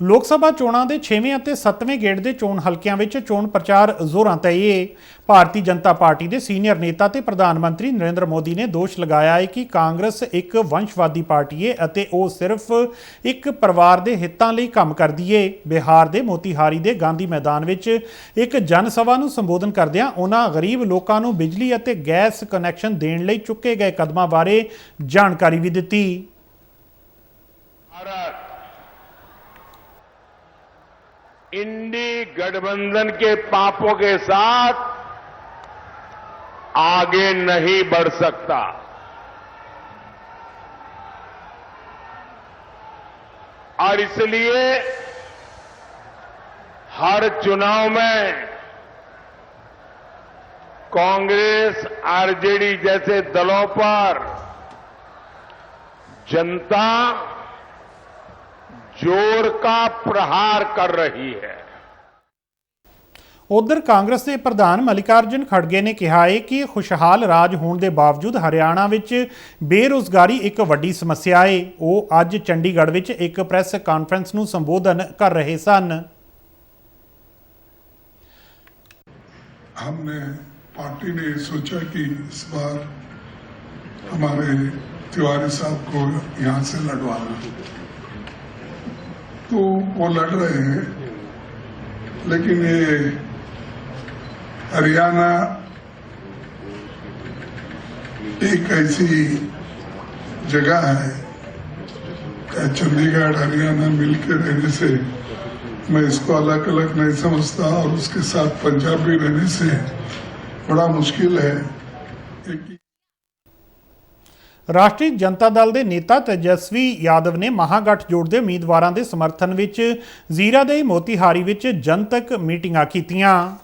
ਲੋਕ ਸਭਾ ਚੋਣਾਂ ਦੇ 6ਵੇਂ ਅਤੇ 7ਵੇਂ ਗੇੜ ਦੇ ਚੋਣ ਹਲਕਿਆਂ ਵਿੱਚ ਚੋਣ ਪ੍ਰਚਾਰ ਜ਼ੋਰਾਂ ਤੇ ਹੈ ਭਾਰਤੀ ਜਨਤਾ ਪਾਰਟੀ ਦੇ ਸੀਨੀਅਰ ਨੇਤਾ ਤੇ ਪ੍ਰਧਾਨ ਮੰਤਰੀ ਨਰਿੰਦਰ ਮੋਦੀ ਨੇ ਦੋਸ਼ ਲਗਾਇਆ ਹੈ ਕਿ ਕਾਂਗਰਸ ਇੱਕ ਵੰਸ਼ਵਾਦੀ ਪਾਰਟੀ ਹੈ ਅਤੇ ਉਹ ਸਿਰਫ ਇੱਕ ਪਰਿਵਾਰ ਦੇ ਹਿੱਤਾਂ ਲਈ ਕੰਮ ਕਰਦੀ ਹੈ ਬਿਹਾਰ ਦੇ ਮੋਤੀਹਾਰੀ ਦੇ ਗਾਂਧੀ ਮੈਦਾਨ ਵਿੱਚ ਇੱਕ ਜਨ ਸਭਾ ਨੂੰ ਸੰਬੋਧਨ ਕਰਦਿਆਂ ਉਹਨਾਂ ਗਰੀਬ ਲੋਕਾਂ ਨੂੰ ਬਿਜਲੀ ਅਤੇ ਗੈਸ ਕਨੈਕਸ਼ਨ ਦੇਣ ਲਈ ਚੁੱਕੇ ਗਏ ਕਦਮਾਂ ਬਾਰੇ ਜਾਣਕਾਰੀ ਵੀ ਦਿੱਤੀ। इंडी गठबंधन के पापों के साथ आगे नहीं बढ़ सकता। और इसलिए हर चुनाव में कांग्रेस, आरजेडी जैसे दलों पर जनता जोर का प्रहार कर रही है ਉਧਰ ਕਾਂਗਰਸ ਦੇ ਪ੍ਰਧਾਨ ਮਲਿਕਾਰਜਨ ਖੜਗੇ ਨੇ ਕਿਹਾ ਹੈ ਕਿ ਖੁਸ਼ਹਾਲ ਰਾਜ ਹੋਣ ਦੇ ਬਾਵਜੂਦ ਹਰਿਆਣਾ ਵਿੱਚ ਬੇਰੋਜ਼ਗਾਰੀ ਇੱਕ ਵੱਡੀ ਸਮੱਸਿਆ ਹੈ ਉਹ ਅੱਜ ਚੰਡੀਗੜ੍ਹ ਵਿੱਚ ਇੱਕ ਪ੍ਰੈਸ ਕਾਨਫਰੰਸ ਨੂੰ ਸੰਬੋਧਨ ਕਰ ਰਹੇ ਸਨ हमने पार्टी ने सोचा कि इस बार हमारे तिवारी साहब को यहाँ से लड़वाना तो वो लड़ रहे हैं। लेकिन ये हरियाणा एक ऐसी जगह है कि चंडीगढ़, हरियाणा मिलकर रहने से मैं इसको अलग अलग नहीं समझता और उसके साथ पंजाब भी रहने से बड़ा मुश्किल है। ਰਾਸ਼ਟਰੀ ਜਨਤਾ ਦਲ ਦੇ ਨੇਤਾ ਤੇਜਸਵੀ ਯਾਦਵ ਨੇ ਮਹਾਗਠਜੋੜ ਦੇ ਉਮੀਦਵਾਰਾਂ ਦੇ ਸਮਰਥਨ ਵਿੱਚ ਜ਼ੀਰਾ ਦੇ ਮੋਤੀਹਾਰੀ ਵਿੱਚ ਜਨਤਕ ਮੀਟਿੰਗਾਂ ਕੀਤੀਆਂ।